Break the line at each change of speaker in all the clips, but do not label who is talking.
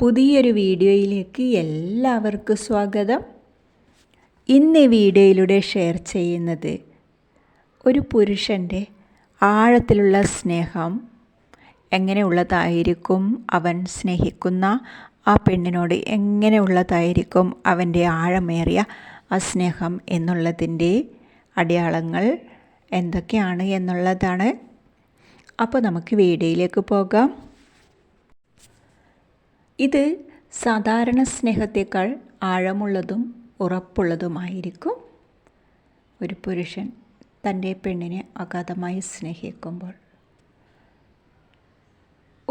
പുതിയൊരു വീഡിയോയിലേക്ക് എല്ലാവർക്കും സ്വാഗതം ഇന്ന് ഈ വീഡിയോയിലൂടെ ഷെയർ ചെയ്യുന്നത് ഒരു പുരുഷൻ്റെ ആഴത്തിലുള്ള സ്നേഹം എങ്ങനെയുള്ളതായിരിക്കും അവൻ സ്നേഹിക്കുന്ന ആ പെണ്ണിനോട് എങ്ങനെയുള്ളതായിരിക്കും അവൻ്റെ ആഴമേറിയ ആ സ്നേഹം എന്നുള്ളതിൻ്റെ അടയാളങ്ങൾ എന്തൊക്കെയാണ് എന്നുള്ളതാണ് അപ്പോൾ നമുക്ക് വീഡിയോയിലേക്ക് പോകാം ഇത് സാധാരണ സ്നേഹത്തേക്കാൾ ആഴമുള്ളതും ഉറപ്പുള്ളതുമായിരിക്കും ഒരു പുരുഷൻ തൻ്റെ പെണ്ണിനെ അഗാധമായി സ്നേഹിക്കുമ്പോൾ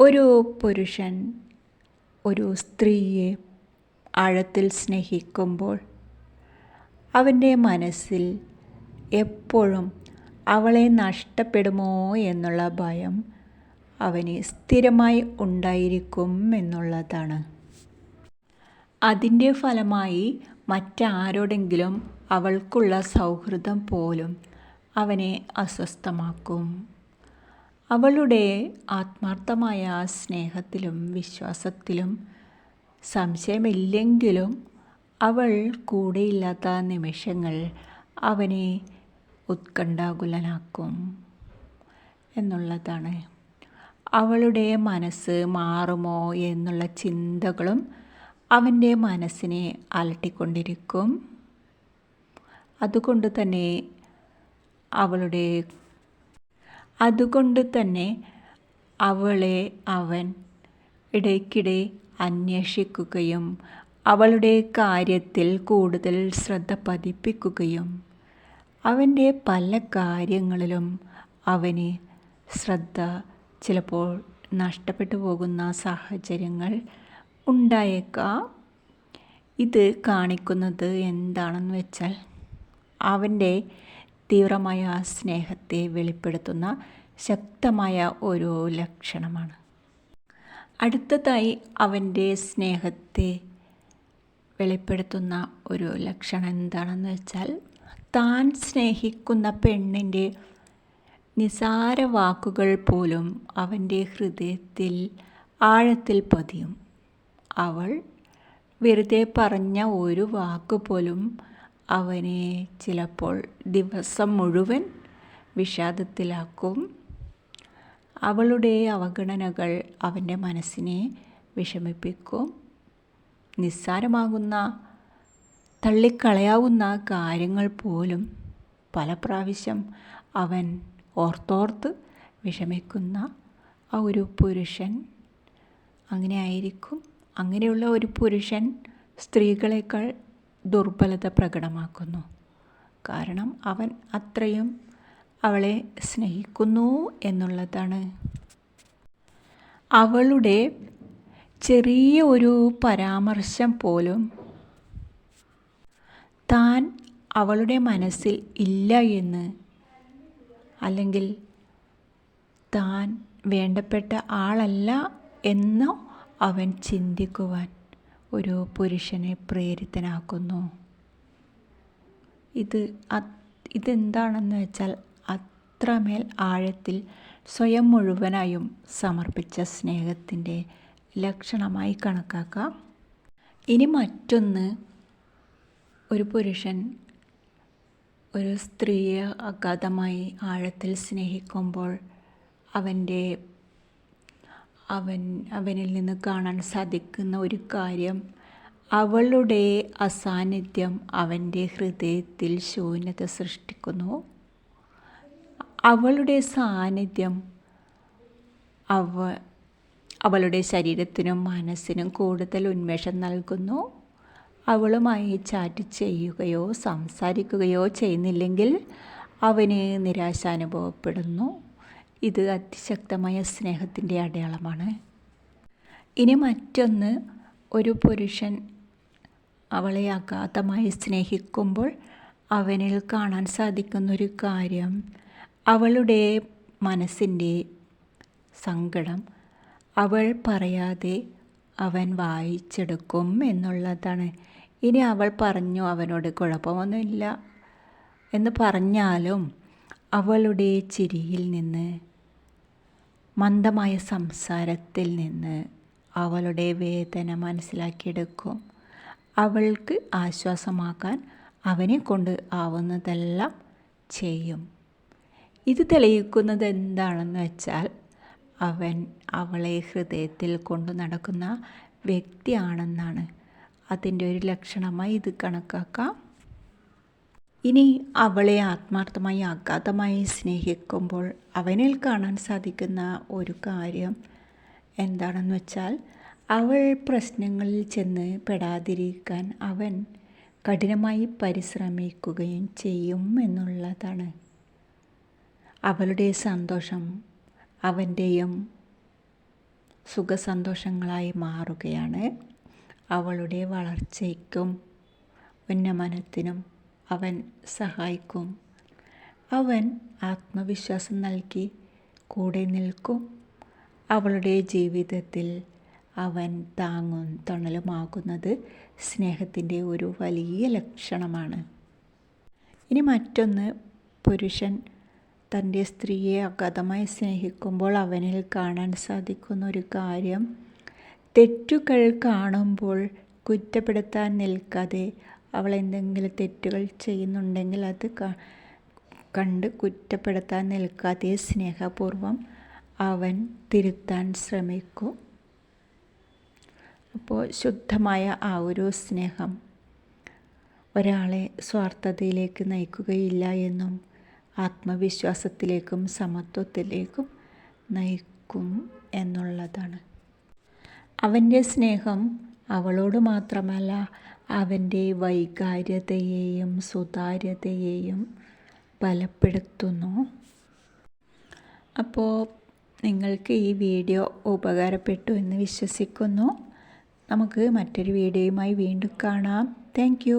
ഒരു പുരുഷൻ ഒരു സ്ത്രീയെ ആഴത്തിൽ സ്നേഹിക്കുമ്പോൾ അവൻ്റെ മനസ്സിൽ എപ്പോഴും അവളെ നഷ്ടപ്പെടുമോ എന്നുള്ള ഭയം അവന് സ്ഥിരമായി ഉണ്ടായിരിക്കും എന്നുള്ളതാണ് അതിൻ്റെ ഫലമായി മറ്റാരോടെങ്കിലും അവൾക്കുള്ള സൗഹൃദം പോലും അവനെ അസ്വസ്ഥമാക്കും അവളുടെ ആത്മാർത്ഥമായ സ്നേഹത്തിലും വിശ്വാസത്തിലും സംശയമില്ലെങ്കിലും അവൾ കൂടെയില്ലാത്ത നിമിഷങ്ങൾ അവനെ ഉത്കണ്ഠാകുലനാക്കും എന്നുള്ളതാണ് അവളുടെ മനസ്സ് മാറുമോ എന്നുള്ള ചിന്തകളും അവൻ്റെ മനസ്സിനെ അലട്ടിക്കൊണ്ടിരിക്കും അതുകൊണ്ട് തന്നെ അവളുടെ അതുകൊണ്ട് തന്നെ അവളെ അവൻ ഇടയ്ക്കിടെ അന്വേഷിക്കുകയും അവളുടെ കാര്യത്തിൽ കൂടുതൽ ശ്രദ്ധ പതിപ്പിക്കുകയും അവൻ്റെ പല കാര്യങ്ങളിലും അവന് ശ്രദ്ധ ചിലപ്പോൾ നഷ്ടപ്പെട്ടു പോകുന്ന സാഹചര്യങ്ങൾ ഉണ്ടായേക്കാം ഇത് കാണിക്കുന്നത് എന്താണെന്ന് വെച്ചാൽ അവൻ്റെ തീവ്രമായ സ്നേഹത്തെ വെളിപ്പെടുത്തുന്ന ശക്തമായ ഒരു ലക്ഷണമാണ് അടുത്തതായി അവൻ്റെ സ്നേഹത്തെ വെളിപ്പെടുത്തുന്ന ഒരു ലക്ഷണം എന്താണെന്ന് വെച്ചാൽ താൻ സ്നേഹിക്കുന്ന പെണ്ണിൻ്റെ നിസാര വാക്കുകൾ പോലും അവൻ്റെ ഹൃദയത്തിൽ ആഴത്തിൽ പതിയും അവൾ വെറുതെ പറഞ്ഞ ഒരു വാക്ക് പോലും അവനെ ചിലപ്പോൾ ദിവസം മുഴുവൻ വിഷാദത്തിലാക്കും അവളുടെ അവഗണനകൾ അവൻ്റെ മനസ്സിനെ വിഷമിപ്പിക്കും നിസ്സാരമാകുന്ന തള്ളിക്കളയാവുന്ന കാര്യങ്ങൾ പോലും പല പ്രാവശ്യം അവൻ ഓർത്തോർത്ത് വിഷമിക്കുന്ന ആ ഒരു പുരുഷൻ അങ്ങനെ ആയിരിക്കും അങ്ങനെയുള്ള ഒരു പുരുഷൻ സ്ത്രീകളെക്കാൾ ദുർബലത പ്രകടമാക്കുന്നു കാരണം അവൻ അത്രയും അവളെ സ്നേഹിക്കുന്നു എന്നുള്ളതാണ് അവളുടെ ചെറിയ ഒരു പരാമർശം പോലും താൻ അവളുടെ മനസ്സിൽ ഇല്ല എന്ന് അല്ലെങ്കിൽ താൻ വേണ്ടപ്പെട്ട ആളല്ല എന്നോ അവൻ ചിന്തിക്കുവാൻ ഒരു പുരുഷനെ പ്രേരിതനാക്കുന്നു ഇത് ഇതെന്താണെന്ന് വെച്ചാൽ അത്രമേൽ ആഴത്തിൽ സ്വയം മുഴുവനായും സമർപ്പിച്ച സ്നേഹത്തിൻ്റെ ലക്ഷണമായി കണക്കാക്കാം ഇനി മറ്റൊന്ന് ഒരു പുരുഷൻ ഒരു സ്ത്രീയെ അഗാധമായി ആഴത്തിൽ സ്നേഹിക്കുമ്പോൾ അവൻ്റെ അവൻ അവനിൽ നിന്ന് കാണാൻ സാധിക്കുന്ന ഒരു കാര്യം അവളുടെ അസാന്നിധ്യം അവൻ്റെ ഹൃദയത്തിൽ ശൂന്യത സൃഷ്ടിക്കുന്നു അവളുടെ സാന്നിധ്യം അവ അവളുടെ ശരീരത്തിനും മനസ്സിനും കൂടുതൽ ഉന്മേഷം നൽകുന്നു അവളുമായി ചാറ്റ് ചെയ്യുകയോ സംസാരിക്കുകയോ ചെയ്യുന്നില്ലെങ്കിൽ അവന് നിരാശ അനുഭവപ്പെടുന്നു ഇത് അതിശക്തമായ സ്നേഹത്തിൻ്റെ അടയാളമാണ് ഇനി മറ്റൊന്ന് ഒരു പുരുഷൻ അവളെ അഗാധമായി സ്നേഹിക്കുമ്പോൾ അവനിൽ കാണാൻ സാധിക്കുന്നൊരു കാര്യം അവളുടെ മനസ്സിൻ്റെ സങ്കടം അവൾ പറയാതെ അവൻ വായിച്ചെടുക്കും എന്നുള്ളതാണ് ഇനി അവൾ പറഞ്ഞു അവനോട് കുഴപ്പമൊന്നുമില്ല എന്ന് പറഞ്ഞാലും അവളുടെ ചിരിയിൽ നിന്ന് മന്ദമായ സംസാരത്തിൽ നിന്ന് അവളുടെ വേദന മനസ്സിലാക്കിയെടുക്കും അവൾക്ക് ആശ്വാസമാക്കാൻ അവനെ കൊണ്ട് ആവുന്നതെല്ലാം ചെയ്യും ഇത് തെളിയിക്കുന്നത് എന്താണെന്ന് വെച്ചാൽ അവൻ അവളെ ഹൃദയത്തിൽ കൊണ്ടു നടക്കുന്ന വ്യക്തിയാണെന്നാണ് അതിൻ്റെ ഒരു ലക്ഷണമായി ഇത് കണക്കാക്കാം ഇനി അവളെ ആത്മാർത്ഥമായി അഗാധമായി സ്നേഹിക്കുമ്പോൾ അവനിൽ കാണാൻ സാധിക്കുന്ന ഒരു കാര്യം എന്താണെന്ന് വെച്ചാൽ അവൾ പ്രശ്നങ്ങളിൽ ചെന്ന് പെടാതിരിക്കാൻ അവൻ കഠിനമായി പരിശ്രമിക്കുകയും ചെയ്യും എന്നുള്ളതാണ് അവളുടെ സന്തോഷം അവൻ്റെയും സുഖസന്തോഷങ്ങളായി മാറുകയാണ് അവളുടെ വളർച്ചയ്ക്കും ഉന്നമനത്തിനും അവൻ സഹായിക്കും അവൻ ആത്മവിശ്വാസം നൽകി കൂടെ നിൽക്കും അവളുടെ ജീവിതത്തിൽ അവൻ താങ്ങും തണലുമാകുന്നത് സ്നേഹത്തിൻ്റെ ഒരു വലിയ ലക്ഷണമാണ് ഇനി മറ്റൊന്ന് പുരുഷൻ തൻ്റെ സ്ത്രീയെ അഗാധമായി സ്നേഹിക്കുമ്പോൾ അവനിൽ കാണാൻ സാധിക്കുന്ന ഒരു കാര്യം തെറ്റുകൾ കാണുമ്പോൾ കുറ്റപ്പെടുത്താൻ നിൽക്കാതെ അവൾ എന്തെങ്കിലും തെറ്റുകൾ ചെയ്യുന്നുണ്ടെങ്കിൽ അത് കണ്ട് കുറ്റപ്പെടുത്താൻ നിൽക്കാതെ സ്നേഹപൂർവം അവൻ തിരുത്താൻ ശ്രമിക്കും അപ്പോൾ ശുദ്ധമായ ആ ഒരു സ്നേഹം ഒരാളെ സ്വാർത്ഥതയിലേക്ക് നയിക്കുകയില്ല എന്നും ആത്മവിശ്വാസത്തിലേക്കും സമത്വത്തിലേക്കും നയിക്കും എന്നുള്ളതാണ് അവൻ്റെ സ്നേഹം അവളോട് മാത്രമല്ല അവൻ്റെ വൈകാര്യതയെയും സുതാര്യതയെയും ബലപ്പെടുത്തുന്നു അപ്പോൾ നിങ്ങൾക്ക് ഈ വീഡിയോ ഉപകാരപ്പെട്ടു എന്ന് വിശ്വസിക്കുന്നു നമുക്ക് മറ്റൊരു വീഡിയോയുമായി വീണ്ടും കാണാം താങ്ക്